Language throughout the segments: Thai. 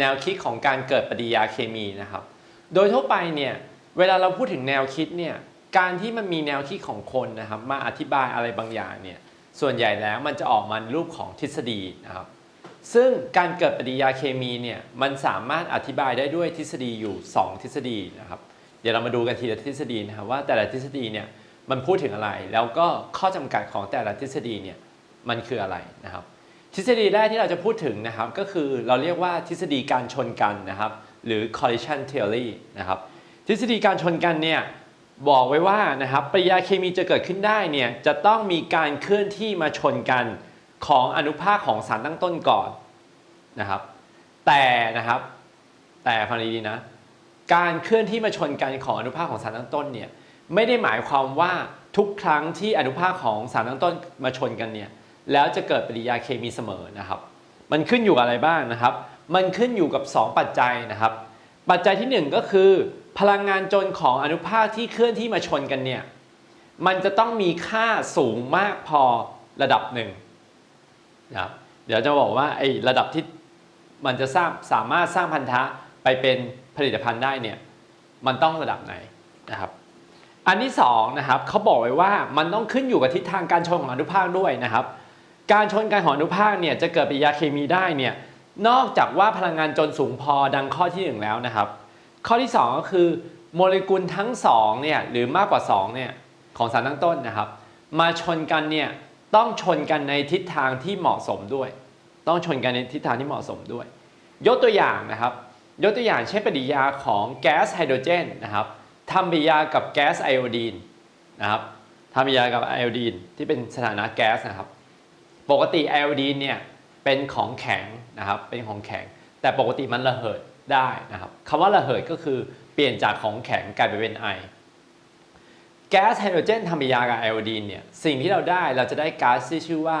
แนวคิดของการเกิดปฏิกิริยาเคมีนะครับ โดยทั่วไปเนี่ยเวลาเราพูดถึงแนวคิดเนี่ยการที่มันมีแนวคิดของคนนะครับมาอธิบายอะไรบางอย่างเนี่ยส่วนใหญ่แล้วมันจะออกมาในรูปของทฤษฎีนะครับ ซึ่งการเกิดปฏิกิริยาเคมีเนี่ยมันสามารถอธิบายได้ด้วยทฤษฎีอยู่ 2 ทฤษฎีนะครับ เดี๋ยวเรามาดูกันทีละทฤษฎีนะครับว่าแต่ละทฤษฎีเนี่ยมันพูดถึงอะไร แล้วก็ข้อจำกัดของแต่ละทฤษฎีเนี่ยมันคืออะไรนะครับ ทฤษฎีแรกที่เราจะพูดถึงนะครับ ก็คือเราเรียกว่าทฤษฎีการชนกันนะครับ หรือ collision theory นะครับ ทฤษฎีการชนกันเนี่ยบอกไว้ว่านะครับปฏิกิริยาเคมีจะเกิดขึ้นได้เนี่ยจะต้องมีการเคลื่อนที่มาชนกันของอนุภาคของสารตั้งต้นก่อนนะครับ แต่นะครับ แต่ฟังดีๆนะการเคลื่อนที่มาชนกันของอนุภาคของสารตั้งต้นเนี่ยไม่ได้หมายความว่าทุกครั้งที่อนุภาคของสารตั้งต้นมาชนกันเนี่ย แล้วจะเกิดปฏิกิริยาเคมีเสมอนะครับ มันขึ้นอยู่กับอะไรบ้างนะครับ มันขึ้นอยู่กับ 2 ปัจจัยนะครับ ปัจจัยทีหนึ่1 ก็คือ พลังงานจนของอนุภาคที่เคลื่อนที่มาชนกันเนี่ยมันจะต้องมีค่าสูงมากพอระดับหนึ่งนะครับเดี๋ยวจะบอกว่าไอ้ระดับที่มันจะสร้างสามารถสร้างพันธะไปเป็นผลิตภัณฑ์ได้เนี่ยมันต้องระดับไหนนะครับอันที่สองนะครับเขาบอกไว้ว่ามันต้องขึ้นอยู่กับทิศทางการชนของอนุภาคด้วยนะครับ การชนกันของอนุภาคเนี่ยจะเกิดปฏิกิริยาเคมีได้เนี่ยนอกจากว่าพลังงานจนสูงพอดังข้อที่หนึ่งแล้วนะครับ ข้อที่สองก็คือโมเลกุลทั้งสองเนี่ยหรือมากกว่าสองเนี่ยของสารตั้งต้นนะครับ มาชนกันเนี่ยต้องชนกันในทิศทางที่เหมาะสมด้วย ต้องชนกันในทิศทางที่เหมาะสมด้วย ยกตัวอย่างนะครับ ยกตัวอย่างเช่นปฏิกิริยาของแก๊สไฮโดรเจนนะครับทำปฏิกิริยากับแก๊สไอโอดีนนะครับทำปฏิกิริยากับไอโอดีนที่เป็นสถานะแก๊สนะครับ ปกติไอโอดีนเนี่ยเป็นของแข็งนะครับเป็นของแข็ง แต่ปกติมันระเหิดได้นะครับคำว่าระเหิดก็คือเปลี่ยนจากของแข็งกลายไปเป็นไอแก๊สไฮโดรเจนทำปฏิกิริยากับไอโอดีนเนี่ยสิ่งที่เราได้เราจะได้ก๊าซที่ชื่อว่า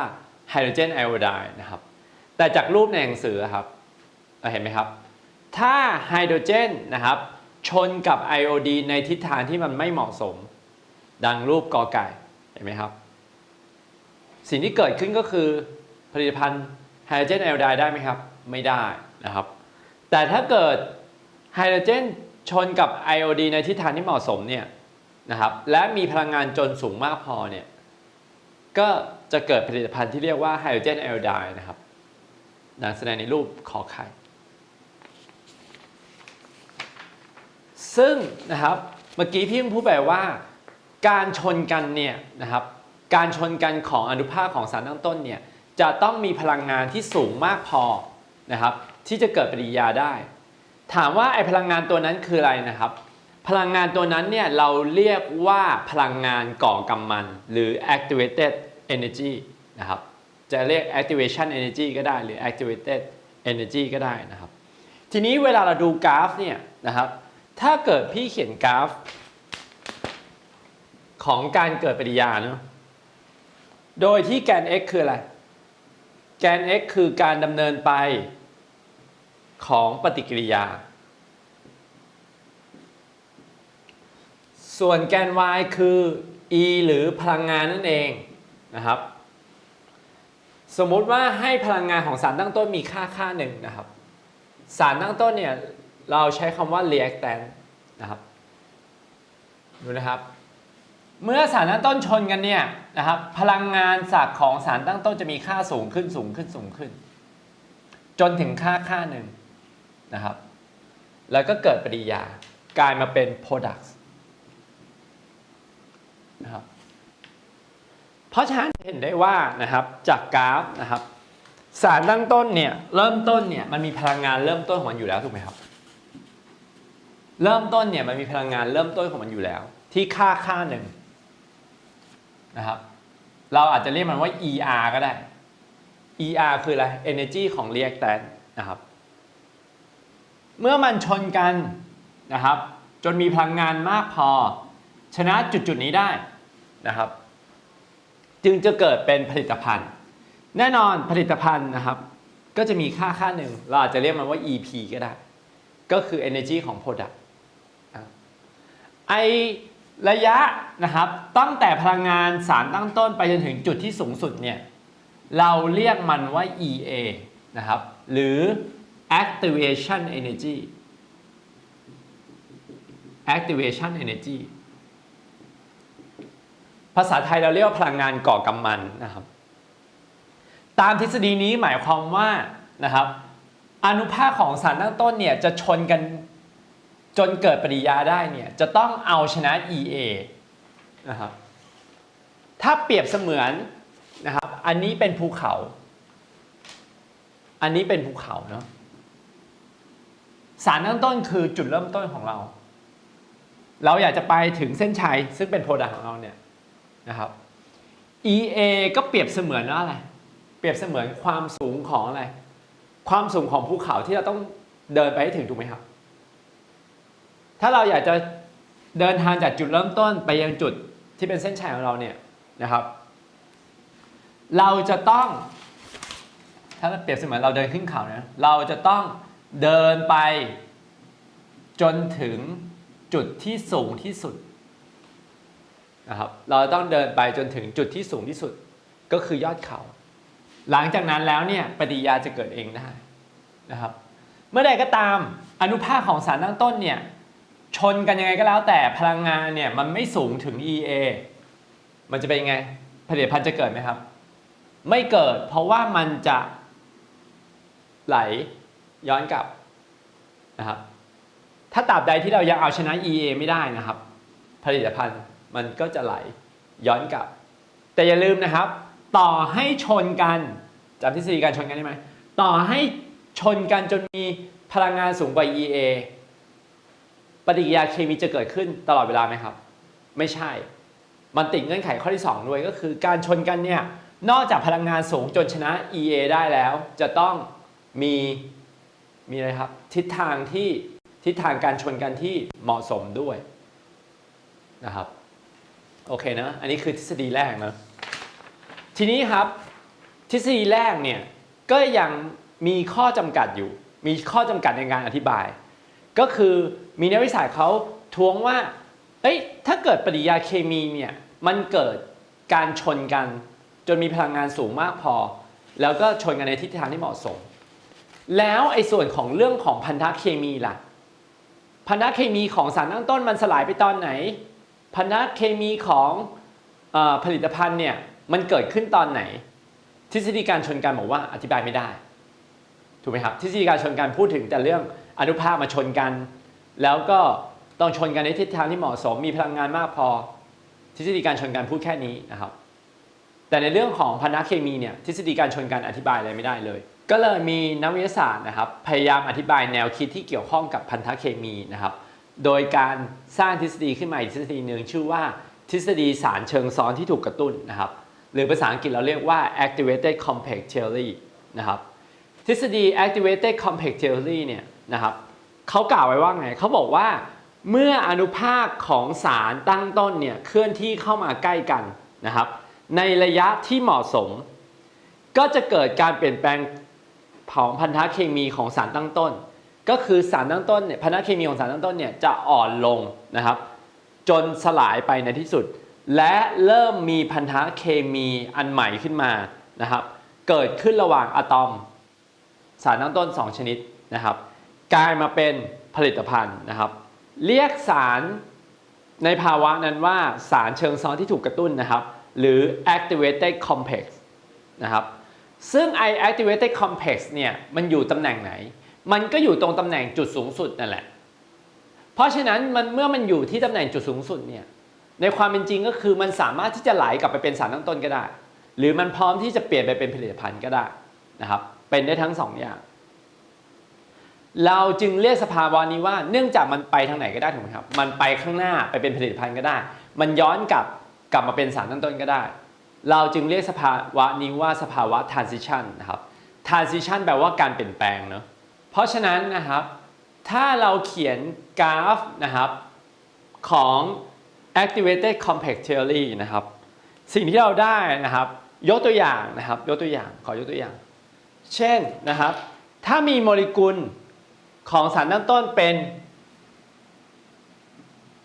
ไฮโดรเจนไอโอไดน์นะครับแต่จากรูปในหนังสือครับเราเห็นไหมครับ ถ้าไฮโดรเจนนะครับชนกับไอโอดีนในทิศทางที่มันไม่เหมาะสม ดังรูปกอไก่เห็นไหมครับ สิ่งที่เกิดขึ้นก็คือผลิตภัณฑ์ไฮโดรเจนไอโอไดได้ไหมครับ ไม่ได้นะครับ แต่ถ้าเกิดไฮโดรเจนชนกับไอโอดีในทิศทางที่เหมาะสมเนี่ยนะครับและมีพลังงานจนสูงมากพอเนี่ยก็จะเกิดผลิตภัณฑ์ที่เรียกว่าไฮโดรเจนไอโอไดน์นะครับดังแสดงในรูปขอไข่ซึ่งนะครับเมื่อกี้พี่เพิ่งพูดไปว่า การชนกันเนี่ยนะครับ การชนกันของอนุภาคของสารตั้งต้นเนี่ยจะต้องมีพลังงานที่สูงมากพอนะครับที่จะเกิดปฏิกิริยาได้ ถามว่าไอพลังงานตัวนั้นคืออะไรนะครับ พลังงานตัวนั้นเนี่ยเราเรียกว่าพลังงานก่อกำมัน หรือ activated energy นะครับจะเรียก activation energy ก็ได้หรือ activated energy ก็ได้นะครับ ทีนี้เวลาเราดูกราฟเนี่ยนะครับ ถ้าเกิดพี่เขียนกราฟ ของการเกิดปฏิกิริยาเนาะ โดยที่แกน x คืออะไร แกน x คือการดำเนินไปของปฏิกิริยา ส่วนแกน y คือ e หรือพลังงานนั่นเองนะครับ สมมุติว่าให้พลังงานของสารตั้งต้นมีค่าค่าหนึ่งนะครับ สารตั้งต้นเนี่ยเราใช้คำว่า reactant นะครับ ดูนะครับ เมื่อสารตั้งต้นชนกันเนี่ยนะครับพลังงานจากของสารตั้งต้นจะมีค่าสูงขึ้นสูงขึ้นสูงขึ้น จนถึงค่าค่าหนึ่งนะครับ แล้วก็เกิดปฏิกิริยากลายมาเป็น products นะครับเพราะฉะนั้นเห็นได้ว่านะครับจากกราฟนะครับสารตั้งต้นเนี่ยเริ่มต้นเนี่ยมันมีพลังงานเริ่มต้นของมันอยู่แล้วถูกไหมครับ เริ่มต้นเนี่ยมันมีพลังงานเริ่มต้นของมันอยู่แล้ว ที่ค่าค่าหนึ่ง นะครับ เราอาจจะเรียกมันว่า ER ก็ได้ ER คืออะไร energy ของ reactant นะครับ เมื่อมันชนกันนะครับ จนมีพลังงานมากพอ ชนะจุดจุดๆนี้ได้นะครับ จึงจะเกิดเป็นผลิตภัณฑ์ แน่นอนผลิตภัณฑ์นะครับ ก็จะมีค่าค่าหนึ่ง เราอาจจะเรียกมันว่า EP ก็ได้ ก็คือ energy ของ product ไอ ระยะนะครับตั้งแต่พลังงานสารตั้งต้นไปจนถึงจุดที่สูงสุดเนี่ยเราเรียกมันว่า EA นะครับหรือ activation energy activation energy ภาษาไทยเราเรียกว่าพลังงานก่อกำมันนะครับ ตามทฤษฎีนี้หมายความว่านะครับอนุภาคของสารตั้งต้นเนี่ยจะชนกัน จนเกิดปริยาได้เนี่ยจะต้องเอาชนะ EA นะครับถ้าเปรียบเสมือนนะครับอันนี้เป็นภูเขา อันนี้เป็นภูเขาเนาะสารตั้งต้นคือจุดเริ่มต้นของเรา เราอยากจะไปถึงเส้นชัยซึ่งเป็นโปรดักของเราเนี่ยนะครับ EA ก็เปรียบเสมือนว่าอะไร เปรียบเสมือนความสูงของอะไร ความสูงของภูเขาที่เราต้องเดินไปให้ถึงถูกไหมครับ ถ้าเราอยากจะเดินทางจากจุดเริ่มต้นไปยังจุดที่เป็นเส้นชัยของเราเนี่ยนะครับ เราจะต้อง ถ้าเปรียบเสมือนเราเดินขึ้นเขานะเราจะต้องเดินไปจนถึงจุดที่สูงที่สุดนะครับเราต้องเดินไปจนถึงจุดที่สูงที่สุดก็คือยอดเขา หลังจากนั้นแล้วเนี่ยปฏิยาจะเกิดเองได้นะครับ เมื่อใดก็ตามอนุภาคของสารตั้งต้นเนี่ย ชนกันยังไงก็แล้วแต่พลังงานเนี่ยมันไม่สูงถึง EA มันจะเป็นยังไงผลิตภัณฑ์จะเกิดไหมครับ ไม่เกิดเพราะว่ามันจะไหลย้อนกลับนะครับถ้าตราบใดที่เรายังเอาชนะ EA ไม่ได้นะครับ ผลิตภัณฑ์มันก็จะไหลย้อนกลับ แต่อย่าลืมนะครับ ต่อให้ชนกันจำทฤษฎีการชนกันได้ไหมต่อให้ชนกันจนมีพลังงานสูงกว่า EA ฏิกิริยาเคมีจะเกิดขึ้นตลอดเวลาไหมครับ ไม่ใช่ มันติดเงื่อนไขข้อที่ 2 ด้วยก็คือการชนกันเนี่ยนอกจากพลังงานสูงจนชนะ EA ได้แล้ว จะต้องมีมีอะไรครับ ทิศทางที่ทิศทางการชนกันที่เหมาะสมด้วยนะครับโอเคนะ อันนี้คือทฤษฎีแรกนะ ทีนี้ครับทฤษฎีแรกเนี่ยก็ยังมีข้อจำกัดอยู่ มีข้อจำกัดในการอธิบาย ก็คือมีนักวิทยาศาสตร์เขาท้วงว่าเอ้ยถ้าเกิดปฏิกิริยาเคมีเนี่ยมันเกิดการชนกัน จนมีพลังงานสูงมากพอ แล้วก็ชนกันในทิศทางที่เหมาะสม แล้วไอ้ส่วนของเรื่องของพันธะเคมีล่ะ พันธะเคมีของสารตั้งต้นมันสลายไปตอนไหน พันธะเคมีของอผลิตภัณฑ์เนี่ยมันเกิดขึ้นตอนไหน ทฤษฎีการชนกันบอกว่าอธิบายไม่ได้ ถูกไหมครับ ทฤษฎีการชนกันพูดถึงแต่เรื่องอนุภาคมาชนกัน แล้วก็ต้องชนกันในทิศทางที่เหมาะสม มีพลังงานมากพอ ทฤษฎีการชนกันพูดแค่นี้นะครับ แต่ในเรื่องของพันธะเคมีเนี่ยทฤษฎีการชนกันอธิบายอะไรไม่ได้เลย ก็เลยมีนักวิทยาศาสตร์นะครับ พยายามอธิบายแนวคิดที่เกี่ยวข้องกับพันธะเคมีนะครับ โดยการสร้างทฤษฎีขึ้นมาอีกทฤษฎีหนึ่งชื่อว่าทฤษฎีสารเชิงซ้อนที่ถูกกระตุ้นนะครับ หรือภาษาอังกฤษเราเรียกว่า activated complex theory นะครับ ทฤษฎี activated complex theory เนี่ย นะครับเขากล่าวไว้ว่าไงเขาบอกว่า เมื่ออนุภาคของสารตั้งต้นเนี่ยเคลื่อนที่เข้ามาใกล้กันนะครับ ในระยะที่เหมาะสม ก็จะเกิดการเปลี่ยนแปลงของพันธะเคมีของสารตั้งต้น ก็คือสารตั้งต้นเนี่ยพันธะเคมีของสารตั้งต้นเนี่ยจะอ่อนลงนะครับ จนสลายไปในที่สุด และเริ่มมีพันธะเคมีอันใหม่ขึ้นมานะครับ เกิดขึ้นระหว่างอะตอม สารตั้งต้น 2 ชนิดนะครับ กลายมาเป็นผลิตภัณฑ์นะครับ เรียกสารในภาวะนั้นว่าสารเชิงซ้อนที่ถูกกระตุ้นนะครับ หรือ activated complex นะครับซึ่ง i activated complex เนี่ยมันอยู่ตำแหน่งไหน มันก็อยู่ตรงตำแหน่งจุดสูงสุดนั่นแหละ เพราะฉะนั้นมันเมื่อมันอยู่ที่ตำแหน่งจุดสูงสุดเนี่ยในความเป็นจริงก็คือมันสามารถที่จะไหลกลับไปเป็นสารตั้งต้นก็ได้ หรือมันพร้อมที่จะเปลี่ยนไปเป็นผลิตภัณฑ์ก็ได้นะครับเป็นได้ทั้งสองอย่าง เราจึงเรียกสภาวะนี้ว่าเนื่องจากมันไปทางไหนก็ได้ถูกไหมครับ มันไปข้างหน้าไปเป็นผลิตภัณฑ์ก็ได้ มันย้อนกลับกลับมาเป็นสารตั้งต้นก็ได้ เราจึงเรียกสภาวะนี้ว่าสภาวะ transition นะครับ transition แปลว่าการเปลี่ยนแปลงเนาะเพราะฉะนั้นนะครับ ถ้าเราเขียนกราฟนะครับของ activated complex theory นะครับ สิ่งที่เราได้นะครับ ยกตัวอย่างนะครับ ยกตัวอย่างขอยกตัวอย่าง เช่นนะครับ ถ้ามีโมเลกุล ของสารตั้งต้นเป็น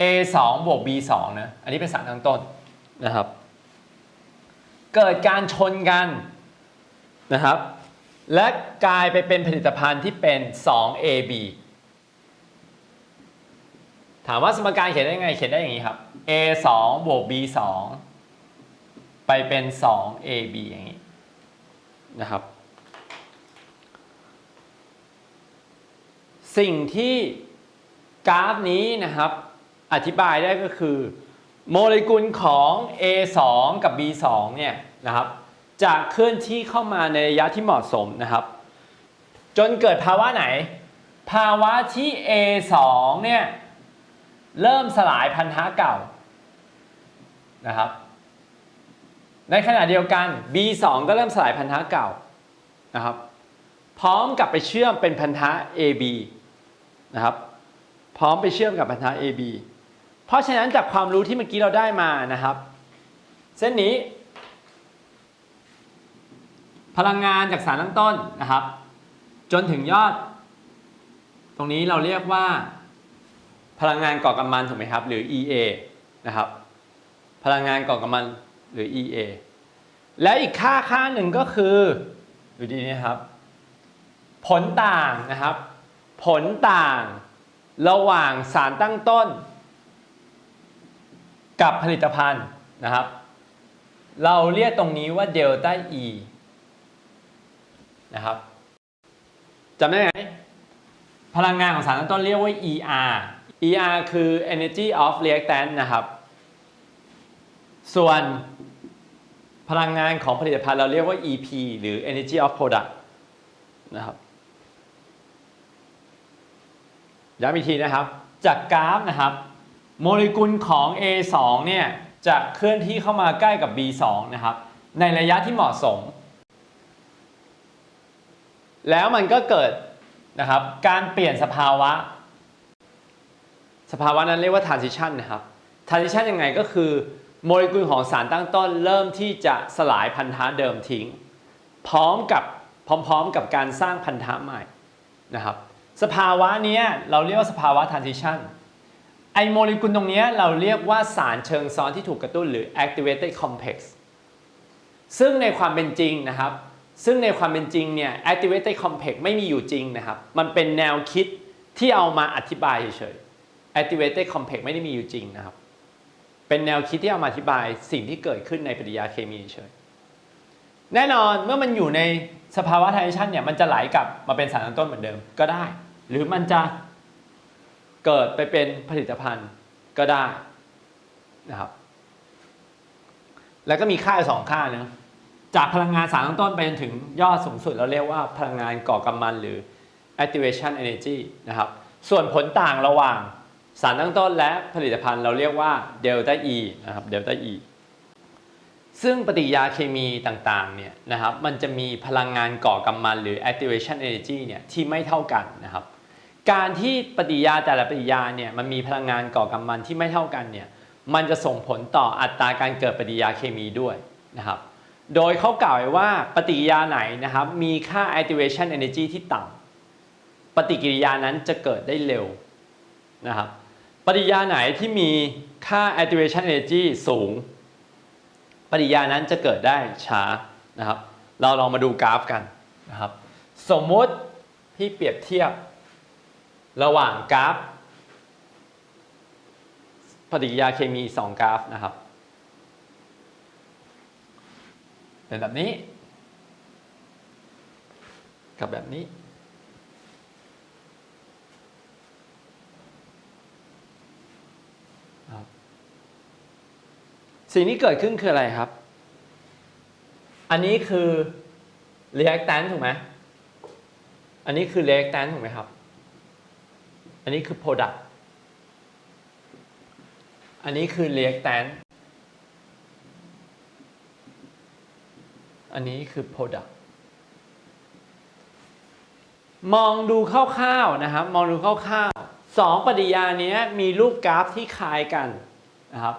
A2 บวก B2 นะอันนี้เป็นสารตั้งต้นนะครับ เกิดการชนกันนะครับ และกลายไปเป็นผลิตภัณฑ์ที่เป็น 2AB ถามว่าสมการเขียนได้ยังไงเขียนได้อย่างนี้ครับ A 2บวก B 2ไปเป็น 2AB อย่างนี้นะครับ สิ่งที่กราฟนี้นะครับ อธิบายได้ก็คือ โมเลกุลของ A2 กับ B2 เนี่ยนะครับจะเคลื่อนที่เข้ามาในระยะที่เหมาะสมนะครับ จนเกิดภาวะไหน ภาวะที่ A2 เนี่ยเริ่มสลายพันธะเก่านะครับ ในขณะเดียวกัน B2 ก็เริ่มสลายพันธะเก่านะครับ พร้อมกับไปเชื่อมเป็นพันธะ AB นะครับ พร้อมไปเชื่อมกับพันธะ AB เพราะฉะนั้นจากความรู้ที่เมื่อกี้เราได้มานะครับ เส้นนี้ พลังงานจากสารตั้งต้นนะครับ จนถึงยอด ตรงนี้เราเรียกว่า พลังงานก่อกำมันถูกไหมครับ หรือ EA นะครับ พลังงานก่อกำมันหรือ EA และอีกค่าค่าหนึ่งก็คือ ดูดีนะครับ ผลต่างนะครับ ผลต่างระหว่างสารตั้งต้น กับผลิตภัณฑ์นะครับ เราเรียกตรงนี้ว่าเดลต้า E นะครับจำได้ไหมพลังงานของสารตั้งต้นเรียกว่า ER ER คือ energy of reactant นะครับ ส่วนพลังงานของผลิตภัณฑ์เราเรียกว่า EP หรือ energy of product นะครับ ย้ำอีกทีนะครับ จากกราฟนะครับ โมเลกุลของ A2 เนี่ยจะเคลื่อนที่เข้ามาใกล้กับ B2 นะครับ ในระยะที่เหมาะสม แล้วมันก็เกิดนะครับ การเปลี่ยนสภาวะ สภาวะนั้นเรียกว่า transition นะครับ transition ยังไงก็คือ โมเลกุลของสารตั้งต้น เริ่มที่จะสลายพันธะเดิมทิ้ง พร้อมกับพร้อมๆกับการสร้างพันธะใหม่นะครับ สภาวะนี้เราเรียกว่าสภาวะ transition ไอโมเลกุลตรงนี้เราเรียกว่าสารเชิงซ้อนที่ถูกกระตุ้นหรือ activated complex ซึ่งในความเป็นจริงนะครับ ซึ่งในความเป็นจริงเนี่ย activated complex ไม่มีอยู่จริงนะครับ มันเป็นแนวคิดที่เอามาอธิบายเฉยๆ activated complex ไม่ได้มีอยู่จริงนะครับ เป็นแนวคิดที่เอามาอธิบายสิ่งที่เกิดขึ้นในปฏิกิริยาเคมีเฉยๆแน่นอนเมื่อมันอยู่ในสภาวะ transition เนี่ยมันจะไหลกลับมาเป็นสารตั้งต้นเหมือนเดิมก็ได้ หรือมันจะเกิดไปเป็นผลิตภัณฑ์ก็ได้นะครับ แล้วก็มีค่าสองค่านะจากพลังงานสารตั้งต้นไปจนถึงยอดสูงสุดเราเรียกว่าพลังงานก่อกำมันหรือ activation energy นะครับ ส่วนผลต่างระหว่างสารตั้งต้นและผลิตภัณฑ์เราเรียกว่า delta E นะครับ delta E ซึ่งปฏิกิริยาเคมีต่างๆเนี่ยนะครับมันจะมีพลังงานก่อกำมันหรือ activation energy เนี่ยที่ไม่เท่ากันนะครับ การที่ปฏิยาแต่ละปฏิยาเนี่ยมันมีพลังงานก่อกำมันที่ไม่เท่ากันเนี่ยมันจะส่งผลต่ออัตราการเกิดปฏิยาเคมีด้วยนะครับ โดยเขากล่าวไว้ว่าปฏิกิริยาไหนนะครับมีค่า activation energy ที่ต่ำปฏิกิริยานั้นจะเกิดได้เร็วนะครับปฏิกิริยาไหนที่มีค่า activation energy สูง ปฏิกิริยานั้นจะเกิดได้ช้านะครับ เราลองมาดูกราฟกันนะครับ สมมุติพี่เปรียบเทียบ ระหว่างกราฟ ปฏิกิริยาเคมี 2 กราฟนะครับเป็นแบบนี้ กับแบบนี้ สิ่งที่เกิดขึ้นคืออะไรครับ อันนี้คือ reactant ถูกไหม อันนี้คือ reactant ถูกไหมครับ อันนี้คือ product อันนี้คือ reactant อันนี้คือ product มองดูคร่าวๆนะครับ มองดูคร่าวๆสองปฏิยาเนี้ยมีรูปกราฟที่คล้ายกันนะครับ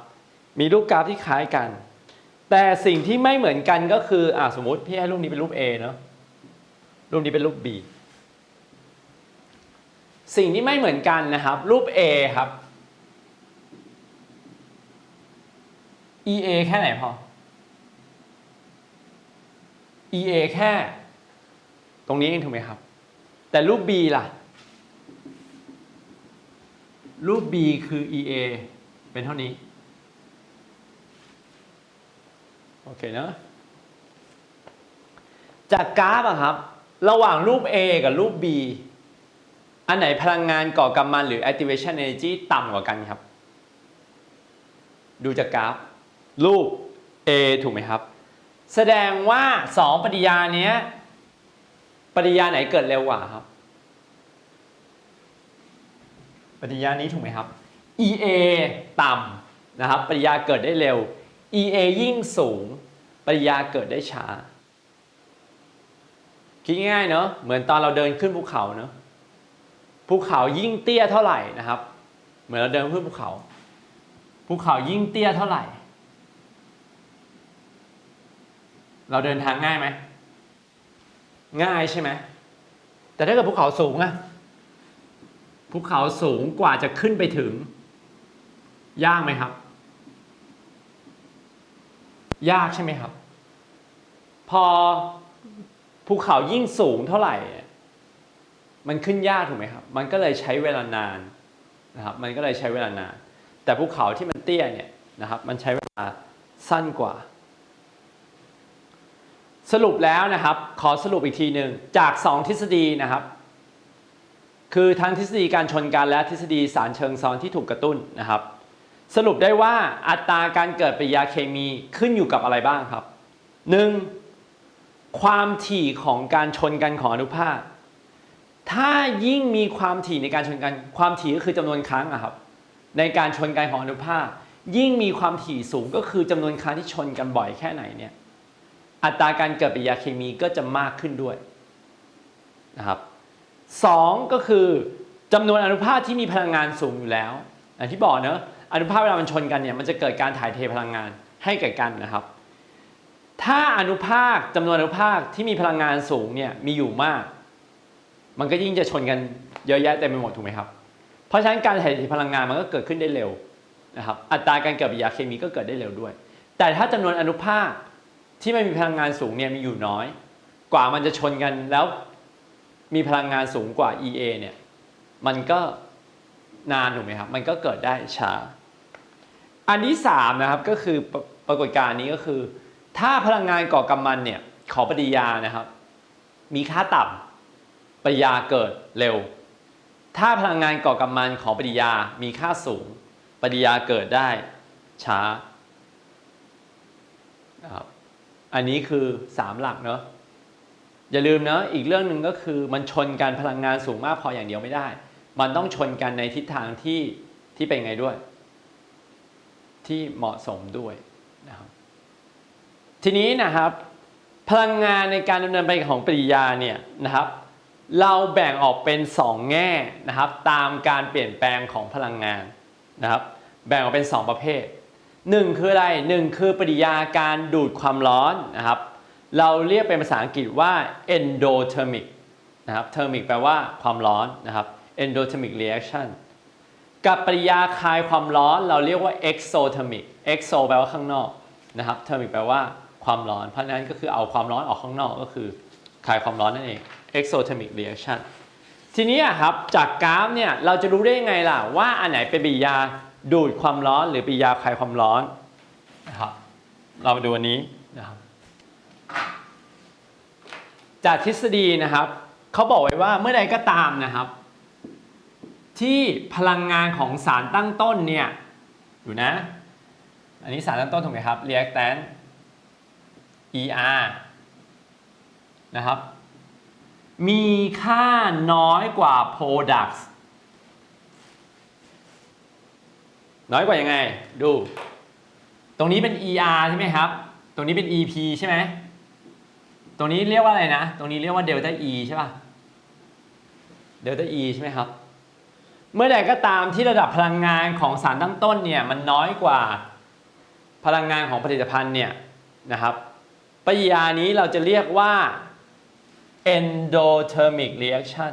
มีรูปกราฟที่คล้ายกัน แต่สิ่งที่ไม่เหมือนกันก็คืออ่าสมมติพี่ให้รูปนี้เป็นรูป A เนาะรูปนี้เป็นรูป B สิ่งที่ไม่เหมือนกันนะครับ รูป A ครับ EA แค่ไหนพอ EA แค่ ตรงนี้เองถูกไหมครับ แต่รูป B ล่ะ รูป B คือ EA เป็นเท่านี้ โอเคเนะจากกราฟอะครับ ระหว่างรูป A กับรูป B อันไหนพลังงานก่อกำมันหรือ activation energy ต่ำกว่ากันครับ ดูจากกราฟ รูป A ถูกไหมครับ แสดงว่า 2 ปฏิยาเนี้ย ปฏิยาไหนเกิดเร็วกว่าครับ ปฏิยานี้ถูกไหมครับ EA ต่ำนะครับ ปฏิยาเกิดได้เร็ว EA ยิ่งสูง ปฏิยาเกิดได้ช้า คิดง่ายเนอะเหมือนตอนเราเดินขึ้นภูเขาเนอะ ภูเขายิ่งเตี้ยเท่าไหร่นะครับ เหมือนเราเดินขึ้นภูเขา ภูเขายิ่งเตี้ยเท่าไหร่ เราเดินทางง่ายไหม ง่ายใช่ไหม แต่ถ้าเกิดภูเขาสูงอะภูเขาสูงกว่าจะขึ้นไปถึง ยากไหมครับ ยากใช่ไหมครับ พอภูเขายิ่งสูงเท่าไหร่ มันขึ้นยากถูกไหมครับ มันก็เลยใช้เวลานานนะครับ มันก็เลยใช้เวลานาน แต่ภูเขาที่มันเตี้ยเนี่ยนะครับ มันใช้เวลาสั้นกว่า สรุปแล้วนะครับ ขอสรุปอีกทีหนึ่งจาก 2 ทฤษฎีนะครับ คือทั้งทฤษฎีการชนกันและทฤษฎีสารเชิงซ้อนที่ถูกกระตุ้นนะครับ สรุปได้ว่าอัตราการเกิดปฏิกิริยาเคมีขึ้นอยู่กับอะไรบ้างครับ 1. ความถี่ของการชนกันของอนุภาค ถ้ายิ่งมีความถี่ในการชนกัน ความถี่ก็คือจำนวนครั้งอะครับ ในการชนกันของอนุภาค ยิ่งมีความถี่สูงก็คือจำนวนครั้งที่ชนกันบ่อยแค่ไหนเนี่ย อัตราการเกิดปฏิกิริยาเคมีก็จะมากขึ้นด้วยนะครับสองก็คือจำนวนอนุภาคที่มีพลังงานสูงอยู่แล้วอย่างที่บอกเนอะอนุภาคเวลามันชนกันเนี่ยมันจะเกิดการถ่ายเทพลังงานให้แก่กันนะครับ ถ้าอนุภาคจำนวนอนุภาคที่มีพลังงานสูงเนี่ยมีอยู่มาก มันก็ยิ่งจะชนกันเยอะแยะเต็มไปหมดถูกไหมครับ เพราะฉะนั้นการถ่ายเทพลังงานมันก็เกิดขึ้นได้เร็วนะครับอัตราการเกิดปฏิกิริยาเคมีก็เกิดได้เร็วด้วย แต่ถ้าจำนวนอนุภาคที่ไม่มีพลังงานสูงเนี่ยมีอยู่น้อย กว่ามันจะชนกันแล้วมีพลังงานสูงกว่า EA เนี่ยมันก็นานถูกไหมครับ มันก็เกิดได้ช้า อันที่สามนะครับก็คือปรปรากฏการณ์นี้ก็คือ ถ้าพลังงานก่อกำมันเนี่ยขอปฏิยานะครับ มีค่าต่ำ ปฏิกิริยาเกิดเร็ว ถ้าพลังงานก่อกำมันของปฏิกิริยามีค่าสูงปฏิกิริยาเกิดได้ช้านะครับอันนี้คือ 3 หลักเนาะอย่าลืมเนาะอีกเรื่องหนึ่งก็คือมันชนกันพลังงานสูงมากพออย่างเดียวไม่ได้ มันต้องชนกันในทิศทางที่ที่เป็นไงด้วย ที่เหมาะสมด้วยนะครับทีนี้นะครับ พลังงานในการดำเนินไปของปริยาเนี่ยนะครับ เราแบ่งออกเป็น 2 แง่นะครับ ตามการเปลี่ยนแปลงของพลังงานนะครับ แบ่งออกเป็น 2 ประเภท 1 คืออะไร 1 คือปฏิกิริยาการดูดความร้อนนะครับ เราเรียกเป็นภาษาอังกฤษว่า endothermic นะครับ thermic แปลว่าความร้อนนะครับ endothermic reaction กับปฏิกิริยาคลายความร้อนเราเรียกว่า exothermic exo แปลว่าข้างนอกนะครับ thermic แปลว่าความร้อน เพราะฉะนั้นก็คือเอาความร้อนออกข้างนอกก็คือคลายความร้อนนั่นเอง exothermic reaction ทีนี้ครับจากกราฟเนี่ยเราจะรู้ได้ยังไงล่ะว่าอันไหนเป็นปฏิกิริยาดูดความร้อนหรือปฏิกิริยาคลายความร้อนนะครับเรามาดูอันนี้นะครับจากทฤษฎีนะครับเขาบอกไว้ว่าเมื่อใดก็ตามนะครับ ที่พลังงานของสารตั้งต้นเนี่ยอยู่นะ อันนี้สารตั้งต้นถูกไหมครับ reactant ER นะครับ มีค่าน้อยกว่า products น้อยกว่ายังไง ดู ตรงนี้เป็น ER ใช่ไหมครับ ตรงนี้เป็น EP ใช่ไหม ตรงนี้เรียกว่าอะไรนะ ตรงนี้เรียกว่า delta E ใช่ป่ะ delta E ใช่ไหมครับ เมื่อใดก็ตามที่ระดับพลังงานของสารตั้งต้นเนี่ยมันน้อยกว่าพลังงานของผลิตภัณฑ์เนี่ยนะครับปฏิกิริยานี้เราจะเรียกว่า endothermic reaction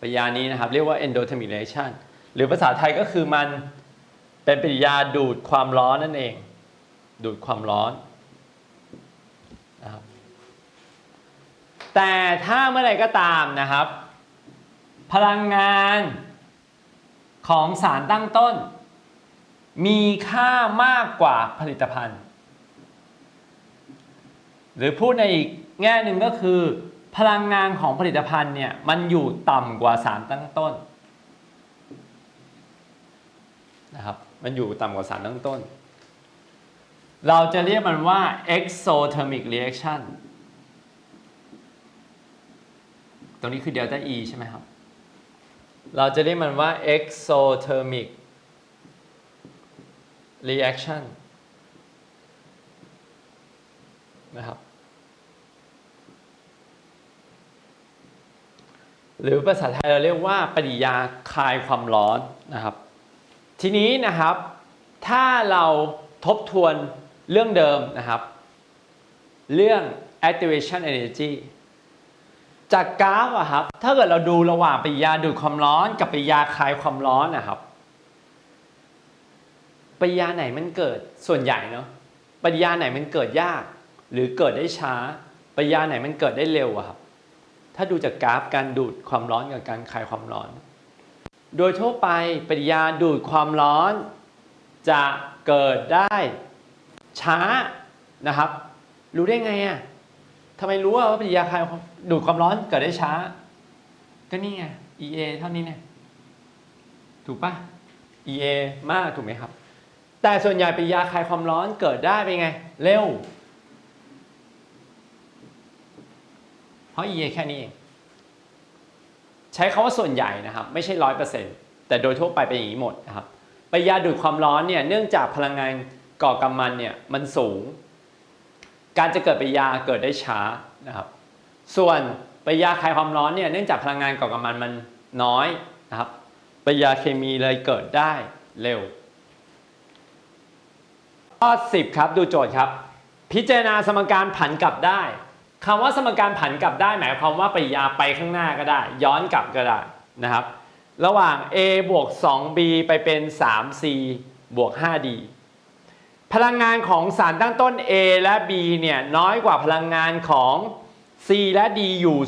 ปฏิกิริยานี้นะครับเรียกว่า endothermic reaction หรือภาษาไทยก็คือมันเป็นปฏิกิริยาดูดความร้อนนั่นเอง ดูดความร้อนนะครับแต่ถ้าเมื่อไหร่ก็ตามนะครับ พลังงาน ของสารตั้งต้น มีค่ามากกว่าผลิตภัณฑ์ หรือพูดในอีกแง่หนึ่งก็คือ พลังงานของผลิตภัณฑ์เนี่ยมันอยู่ต่ำกว่าสารตั้งต้นนะครับมันอยู่ต่ำกว่าสารตั้งต้น เราจะเรียกมันว่า exothermic reaction ตรงนี้คือ delta E ใช่ไหมครับ เราจะเรียกมันว่า exothermic reaction นะครับ หรือภาษาไทยเราเรียกว่าปฏิกยาคลายความร้อนนะครับ ทีนี้นะครับ ถ้าเราทบทวนเรื่องเดิมนะครับ เรื่อง activation energy จากกราฟอะครับ ถ้าเกิดเราดูระหว่างปฏิกิริยาดูดความร้อนกับปฏิกิริยาคลายความร้อนนะครับปฏิกิริยาไหนมันเกิดส่วนใหญ่เนาะปฏิกิริยาไหนมันเกิดยาก หรือเกิดได้ช้าปฏิกิริยาไหนมันเกิดได้เร็วอะครับ ถ้าดูจากกราฟการดูดความร้อนกับการคลายความร้อน โดยทั่วไปปฏิกิริยาดูดความร้อน จะเกิดได้ช้านะครับ รู้ได้ไงอะ ทำไมรู้ว่าปฏิกิริยาคลายความดูดความร้อนเกิดได้ช้า ก็นี่ไง EA เท่านี้เนี่ย ถูกปะ EA มากถูกไหมครับ แต่ส่วนใหญ่ปฏิกิริยาคลายความร้อนเกิดได้เป็นไง เร็ว เพราะ EA แค่นี้เองใช้คาว่าส่วนใหญ่นะครับ ไม่ใช่ร้อยเปอร์เซ็นต์แต่โดยทั่วไปเป็นอย่างนี้หมดนะครับปฏิกิริยาดูดความร้อนเนี่ยเนื่องจากพลังงานก่อกำมันเนี่ยมันสูง การจะเกิดปฏิกิริยาเกิดได้ช้านะครับ ส่วนปฏิกิริยาคลายความร้อนเนี่ยเนื่องจากพลังงานก่อกำมันมันน้อยนะครับปฏิกิริยาเคมีเลยเกิดได้เร็วข้อ10ครับดูโจทย์ครับ พิจารณาสมการผันกลับได้คำว่าสมการผันกลับได้หมายความว่าปฏิกิริยาไปข้างหน้าก็ได้ ย้อนกลับก็ได้นะครับ ระหว่าง a บวก 2b ไปเป็น 3c บวก 5d พลังงานของสารตั้งต้น a และ b เนี่ยน้อยกว่าพลังงานของ c และ d อยู่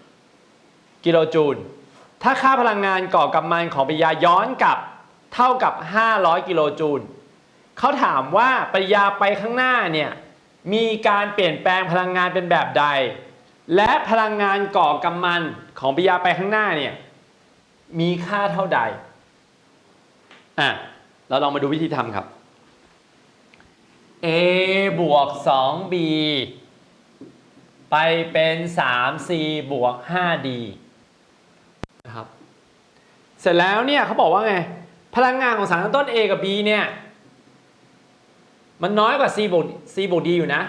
250 กิโลจูล ถ้าค่าพลังงานก่อกำมันของปฏิกิริยาย้อนกลับเท่ากับ 500 กิโลจูล เขาถามว่าปฏิกิริยาไปข้างหน้าเนี่ยมีการเปลี่ยนแปลงพลังงานเป็นแบบใด และพลังงานก่อกำมันของปริยาไปข้างหน้าเนี่ยมีค่าเท่าใด อะ เราลองมาดูวิธีทำครับ a บวก 2b ไปเป็น 3c บวก 5d นะครับ เสร็จแล้วเนี่ยเขาบอกว่าไง พลังงานของสารตั้งต้น A กับ B เนี่ยมันน้อยกว่า C บวก C บวก D อยู่นะ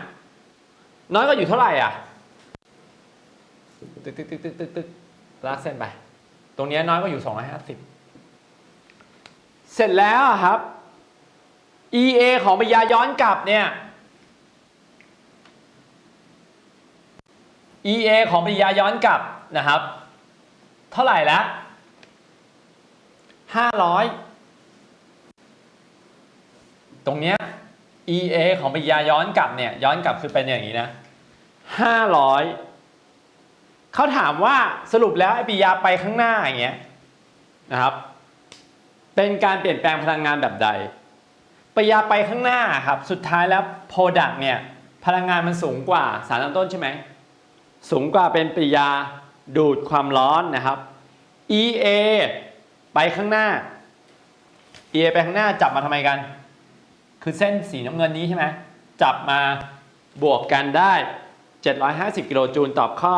น้อยกว่าอยู่เท่าไหร่อะ ตึกตึกตึกตึกตึกตึกลากเส้นไป ตรงนี้น้อยกว่าอยู่ 250 เสร็จแล้วครับ EA ของปยาย้อนกลับเนี่ย EA ของปริยาย้อนกลับนะครับ เท่าไหร่แล้ว500ตรงเนี้ย EA ของปริยาย้อนกลับเนี่ยย้อนกลับคือเป็นอย่างนี้นะ500เขาถามว่าสรุปแล้วไอปริยาไปข้างหน้าอย่างเงี้ยนะครับ เป็นการเปลี่ยนแปลงพลังงานแบบใด ปยาไปข้างหน้าครับ สุดท้ายแล้ว Product เนี่ยพลังงานมันสูงกว่าสารตั้งต้นใช่ไหม สูงกว่าเป็นปริยาดูดความร้อนนะครับ EA ไปข้างหน้า EA ไปข้างหน้าจับมาทำไมกัน คือเส้นสีน้ำเงินนี้ใช่ไหมจับมาบวกกันได้ 750 กิโลจูลตอบข้อ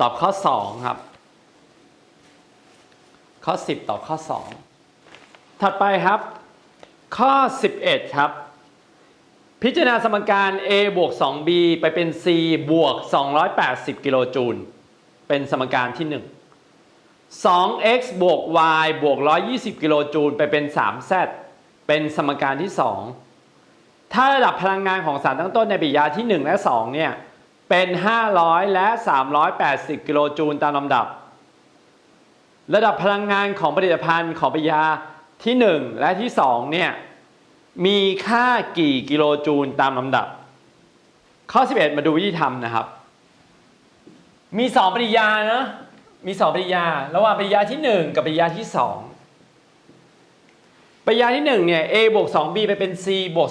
ตอบข้อ 2 ครับ ข้อ 10 ตอบข้อ 2 ถัดไปครับ ข้อ 11 ครับ พิจารณาสมการ a บวก 2b ไปเป็น c บวก 280 กิโลจูล เป็นสมการที่ 1 2x บวก y บวก 120 กิโลจูล ไปเป็น 3z เป็นสมการที่ 2 ถ้าระดับพลังงานของสารตั้งต้นในปฏิกิริยาที่ 1 และ 2 เนี่ย เป็น 500 และ 380 กิโลจูลตามลำดับ ระดับพลังงานของผลิตภัณฑ์ของปฏิกิริยาที่ 1 และที่ 2 เนี่ย มีค่ากี่กิโลจูลตามลำดับ ข้อ 11 มาดูวิธีทำนะครับ มี 2 ปริยานะมี 2 ปริยา ระหว่างปริยาที่ 1 กับปริยาที่ 2 ปริยาที่1เนี่ย a บวก 2b ไปเป็น c บวก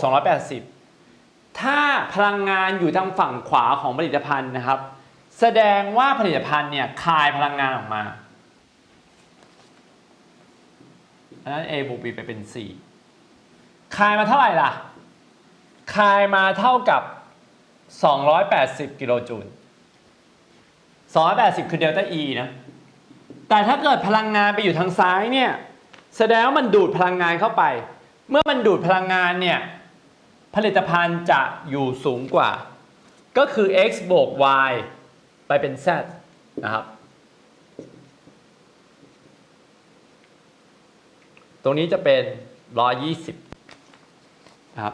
280 ถ้าพลังงานอยู่ทางฝั่งขวาของผลิตภัณฑ์นะครับ แสดงว่าผลิตภัณฑ์เนี่ยคายพลังงานออกมาอันนั้น a บวก b ไปเป็น c คายมาเท่าไหร่ล่ะ คายมาเท่ากับ 280 กิโลจูล 280 คือเดลต้า E นะ แต่ถ้าเกิดพลังงานไปอยู่ทางซ้ายเนี่ย แสดงว่ามันดูดพลังงานเข้าไป เมื่อมันดูดพลังงานเนี่ย ผลิตภัณฑ์จะอยู่สูงกว่า ก็คือ x บวก y ไปเป็น z นะครับ ตรงนี้จะเป็น 120 ครับ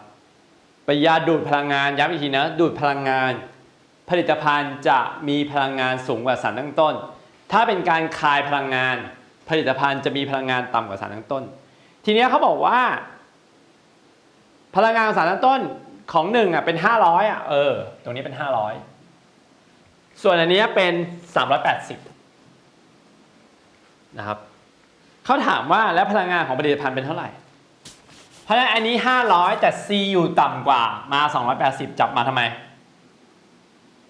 ปริยาดูดพลังงานย้ำอีกทีนะดูดพลังงาน ผลิตภัณฑ์จะมีพลังงานสูงกว่าสารตั้งต้น ถ้าเป็นการคายพลังงาน ผลิตภัณฑ์จะมีพลังงานต่ำกว่าสารตั้งต้น ทีนี้เขาบอกว่า พลังงานของสารตั้งต้นของหนึ่งอะเป็น500อะเออตรงนี้เป็น500ส่วนอันนี้เป็น380นะครับเขาถามว่าแล้วพลังงานของผลิตภัณฑ์เป็นเท่าไหร่ ราะฉะนั้นอันนี้ 500 แต่ C อยู่ต่ำกว่ามา 280 จับมาทำไม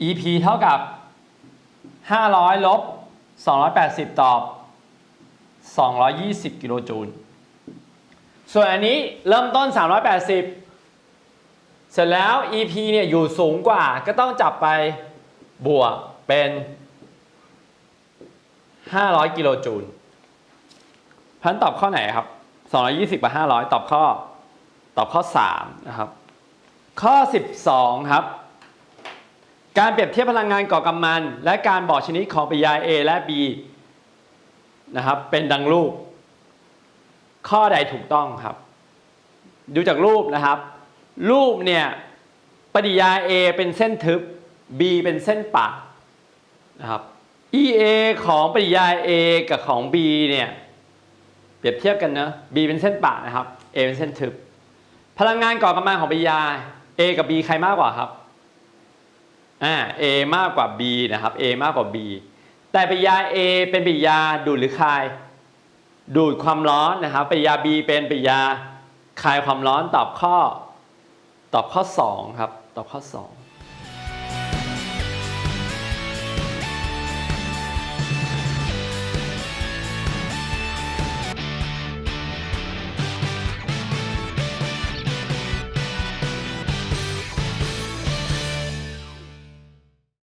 EP เท่ากับ 500 ลบ 280 ตอบ 220 กิโลจูล ส่วนอันนี้เริ่มต้น 380 เสร็จแล้ว EP เนี่ยอยู่สูงกว่าก็ต้องจับไปบวกเป็น 500 กิโลจูลพันตอบข้อไหนครับ 220 กับ 500 ตอบข้อ อบข้อ3นะครับข้อ 12 ครับ การเปรียบเทียบพลังงานก่อกำมัน และการบอกชนิดของปริยา A และ B นะครับเป็นดังรูป ข้อใดถูกต้องครับ ดูจากรูปนะครับ รูปเนี่ยปฏิยา A เป็นเส้นทึบ B เป็นเส้นปะนะครับ EA ของปฏิยา A กับของ B เนี่ยเปรียบเทียบกันนะ B เป็นเส้นปะนะครับ A เป็นเส้นทึบ พลังงานก่อกำลังของปริยา A กับ B ใครมากกว่าครับอ่า A มากกว่า B นะครับ A มากกว่า B แต่ปริยา A เป็นปริยาดูดหรือคาย ดูดความร้อนนะครับปริยา B เป็นปริยาคายความร้อนตอบข้อ ตอบข้อ 2 ครับ ตอบข้อ 2